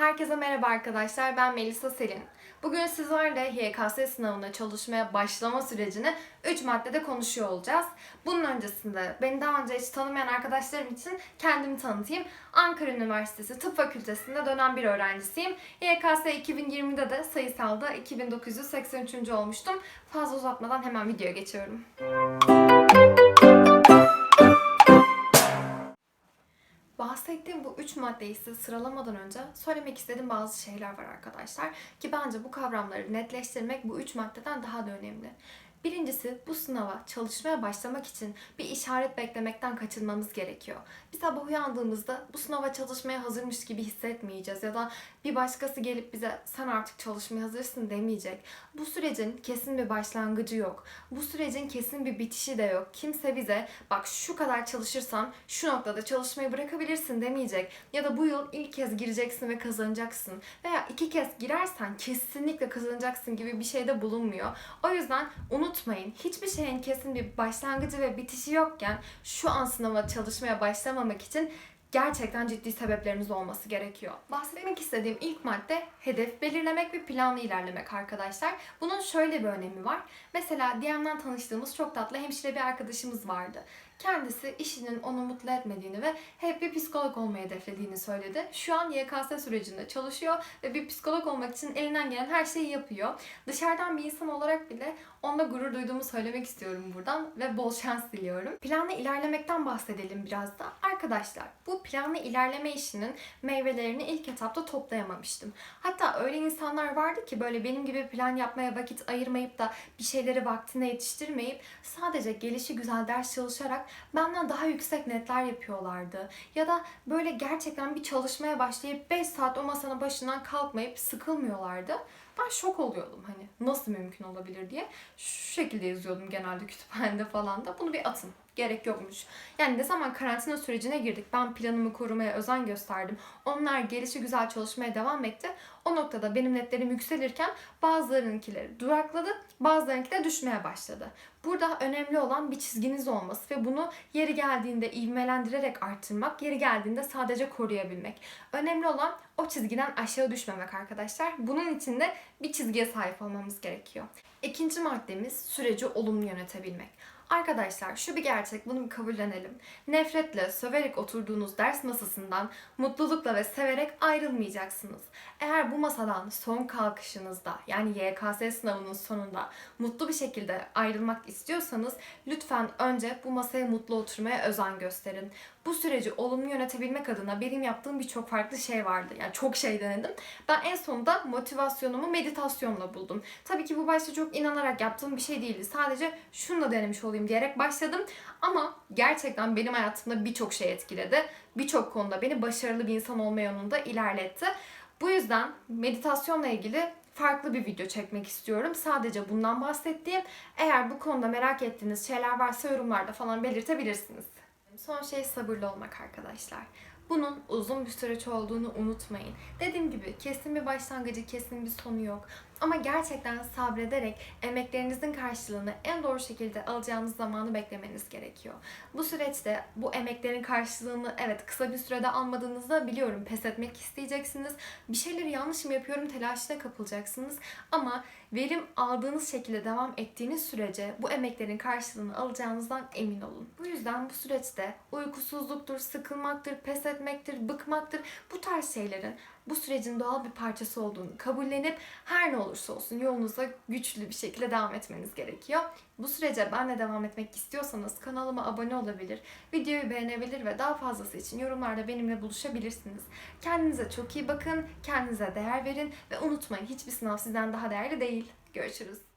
Herkese merhaba arkadaşlar, ben Melisa Selin. Bugün sizlerle YKS sınavına çalışmaya başlama sürecini 3 maddede konuşuyor olacağız. Bunun öncesinde beni daha önce hiç tanımayan arkadaşlarım için kendimi tanıtayım. Ankara Üniversitesi Tıp Fakültesi'nde dönem bir öğrencisiyim. YKS 2020'de de sayısalda 2983. olmuştum. Fazla uzatmadan hemen videoya geçiyorum. Müzik 3 maddeyi size sıralamadan önce söylemek istediğim bazı şeyler var arkadaşlar. Ki bence bu kavramları netleştirmek bu 3 maddeden daha da önemli. Birincisi bu sınava çalışmaya başlamak için bir işaret beklemekten kaçınmamız gerekiyor. Bir sabah uyandığımızda bu sınava çalışmaya hazırmış gibi hissetmeyeceğiz ya da bir başkası gelip bize sen artık çalışmaya hazırsın demeyecek. Bu sürecin kesin bir başlangıcı yok. Bu sürecin kesin bir bitişi de yok. Kimse bize bak şu kadar çalışırsan şu noktada çalışmayı bırakabilirsin demeyecek. Ya da bu yıl ilk kez gireceksin ve kazanacaksın. Veya iki kez girersen kesinlikle kazanacaksın gibi bir şeyde bulunmuyor. O yüzden unutmayın hiçbir şeyin kesin bir başlangıcı ve bitişi yokken şu an sınava çalışmaya başlamamak için gerçekten ciddi sebepleriniz olması gerekiyor. Bahsetmek istediğim ilk madde hedef belirlemek ve planlı ilerlemek arkadaşlar. Bunun şöyle bir önemi var. Mesela DM'den tanıştığımız çok tatlı hemşire bir arkadaşımız vardı. Kendisi işinin onu mutlu etmediğini ve hep bir psikolog olmayı hedeflediğini söyledi. Şu an YKS sürecinde çalışıyor ve bir psikolog olmak için elinden gelen her şeyi yapıyor. Dışarıdan bir insan olarak bile onunla gurur duyduğumu söylemek istiyorum buradan ve bol şans diliyorum. Planlı ilerlemekten bahsedelim biraz da. Arkadaşlar bu planlı ilerleme işinin meyvelerini ilk etapta toplayamamıştım. Hatta öyle insanlar vardı ki böyle benim gibi plan yapmaya vakit ayırmayıp da bir şeyleri vaktine yetiştirmeyip sadece gelişi güzel ders çalışarak benden daha yüksek netler yapıyorlardı. Ya da böyle gerçekten bir çalışmaya başlayıp 5 saat o masanın başından kalkmayıp sıkılmıyorlardı. Ben şok oluyordum hani nasıl mümkün olabilir diye. Şu şekilde yazıyordum genelde kütüphanede falan da. Bunu bir atın. Gerek yokmuş. Yani ne zaman karantina sürecine girdik ben planımı korumaya özen gösterdim. Onlar gelişi güzel çalışmaya devam etti. O noktada benim netlerim yükselirken bazılarınkileri durakladı, bazılarınki de düşmeye başladı. Burada önemli olan bir çizginiz olması ve bunu yeri geldiğinde ivmelendirerek arttırmak, yeri geldiğinde sadece koruyabilmek. Önemli olan o çizgiden aşağı düşmemek arkadaşlar. Bunun için de bir çizgiye sahip olmamız gerekiyor. İkinci maddemiz süreci olumlu yönetebilmek. Arkadaşlar şu bir gerçek bunu bir kabullenelim. Nefretle, söverek oturduğunuz ders masasından mutlulukla ve severek ayrılmayacaksınız. Eğer bu masadan son kalkışınızda yani YKS sınavının sonunda mutlu bir şekilde ayrılmak istiyorsanız lütfen önce bu masaya mutlu oturmaya özen gösterin. Bu süreci olumlu yönetebilmek adına benim yaptığım birçok farklı şey vardı. Yani çok şey denedim. Ben en sonunda motivasyonumu meditasyonla buldum. Tabii ki bu başta çok inanarak yaptığım bir şey değildi. Sadece şunu da denemiş olayım diyerek başladım. Ama gerçekten benim hayatımda birçok şey etkiledi. Birçok konuda beni başarılı bir insan olma yolunda ilerletti. Bu yüzden meditasyonla ilgili farklı bir video çekmek istiyorum. Sadece bundan bahsettiğim. Eğer bu konuda merak ettiğiniz şeyler varsa yorumlarda falan belirtebilirsiniz. Son şey sabırlı olmak arkadaşlar. Bunun uzun bir süreç olduğunu unutmayın. Dediğim gibi kesin bir başlangıcı, kesin bir sonu yok. Ama gerçekten sabrederek emeklerinizin karşılığını en doğru şekilde alacağınız zamanı beklemeniz gerekiyor. Bu süreçte bu emeklerin karşılığını evet kısa bir sürede almadığınızda biliyorum pes etmek isteyeceksiniz. Bir şeyleri yanlış mı yapıyorum telaşına kapılacaksınız. Ama verim aldığınız şekilde devam ettiğiniz sürece bu emeklerin karşılığını alacağınızdan emin olun. Bu yüzden bu süreçte uykusuzluktur, sıkılmaktır, pes etmektir, bıkmaktır bu tarz şeylerin bu sürecin doğal bir parçası olduğunu kabullenip her ne olursa olsun yolunuza güçlü bir şekilde devam etmeniz gerekiyor. Bu sürece benle devam etmek istiyorsanız kanalıma abone olabilir, videoyu beğenebilir ve daha fazlası için yorumlarda benimle buluşabilirsiniz. Kendinize çok iyi bakın, kendinize değer verin ve unutmayın hiçbir sınav sizden daha değerli değil. Görüşürüz.